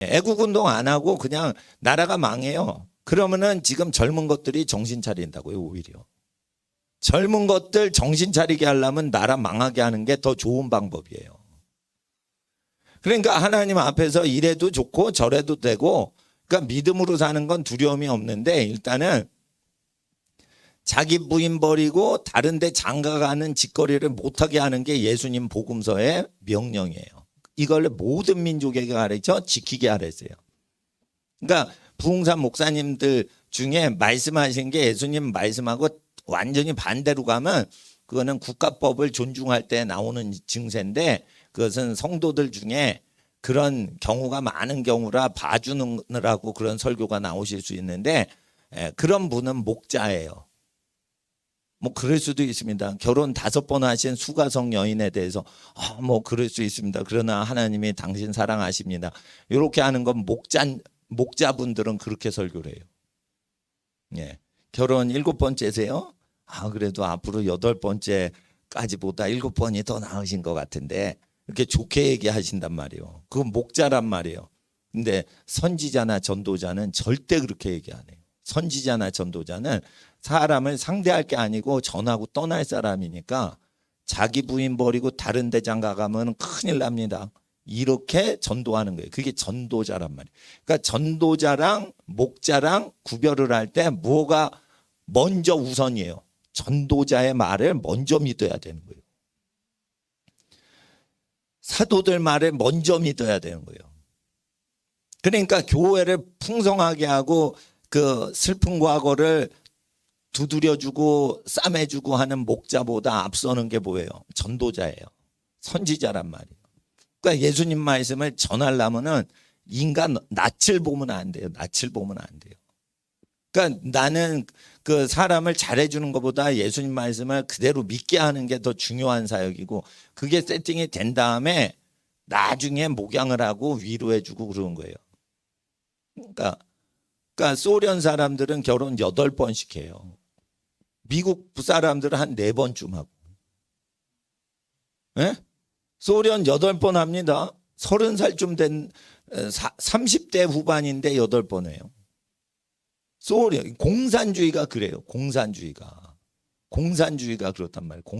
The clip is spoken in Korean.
애국 운동 안 하고 그냥 나라가 망해요. 그러면은 지금 젊은 것들이 정신 차린다고요, 오히려. 젊은 것들 정신 차리게 하려면 나라 망하게 하는 게 더 좋은 방법이에요. 그러니까 하나님 앞에서 이래도 좋고 저래도 되고 그러니까 믿음으로 사는 건 두려움이 없는데 일단은 자기 부인 버리고 다른 데 장가가는 짓거리를 못하게 하는 게 예수님 복음서의 명령이에요. 이걸 모든 민족에게 가르쳐 지키게 하랬어요. 그러니까 부흥산 목사님들 중에 말씀하신 게 예수님 말씀하고 완전히 반대로 가면 그거는 국가법을 존중할 때 나오는 증세인데 그것은 성도들 중에 그런 경우가 많은 경우라 봐주느라고 그런 설교가 나오실 수 있는데 에, 그런 분은 목자예요. 뭐 그럴 수도 있습니다. 결혼 다섯 번 하신 수가성 여인에 대해서 아, 뭐 그럴 수 있습니다. 그러나 하나님이 당신 사랑하십니다. 이렇게 하는 건 목자 목자분들은 그렇게 설교를 해요. 예. 결혼 일곱 번째세요? 아, 그래도 앞으로 여덟 번째까지보다 일곱 번이 더 나으신 것 같은데 이렇게 좋게 얘기하신단 말이에요. 그건 목자란 말이에요. 근데 선지자나 전도자는 절대 그렇게 얘기 안 해요. 선지자나 전도자는 사람을 상대할 게 아니고 전하고 떠날 사람이니까 자기 부인 버리고 다른 데 장가 가면 큰일 납니다. 이렇게 전도하는 거예요. 그게 전도자란 말이에요. 그러니까 전도자랑 목자랑 구별을 할 때 뭐가 먼저 우선이에요. 전도자의 말을 먼저 믿어야 되는 거예요. 사도들 말을 먼저 믿어야 되는 거예요. 그러니까 교회를 풍성하게 하고 그 슬픈 과거를 두드려주고 싸매주고 하는 목자보다 앞서는 게 뭐예요? 전도자예요. 선지자란 말이에요. 그러니까 예수님 말씀을 전하려면은 인간 낯을 보면 안 돼요. 낯을 보면 안 돼요. 그러니까 나는 그 사람을 잘해주는 것보다 예수님 말씀을 그대로 믿게 하는 게 더 중요한 사역이고 그게 세팅이 된 다음에 나중에 목양을 하고 위로해주고 그러는 거예요. 그러니까, 그러니까 소련 사람들은 결혼 여덟 번씩 해요. 미국 사람들은 한 네 번쯤 하고. 예? 소련 여덟 번 합니다. 서른 살쯤 된 30대 후반인데 여덟 번 해요. 소련 공산주의가 그래요. 공산주의가 공산주의가 그렇단 말이에요. 공-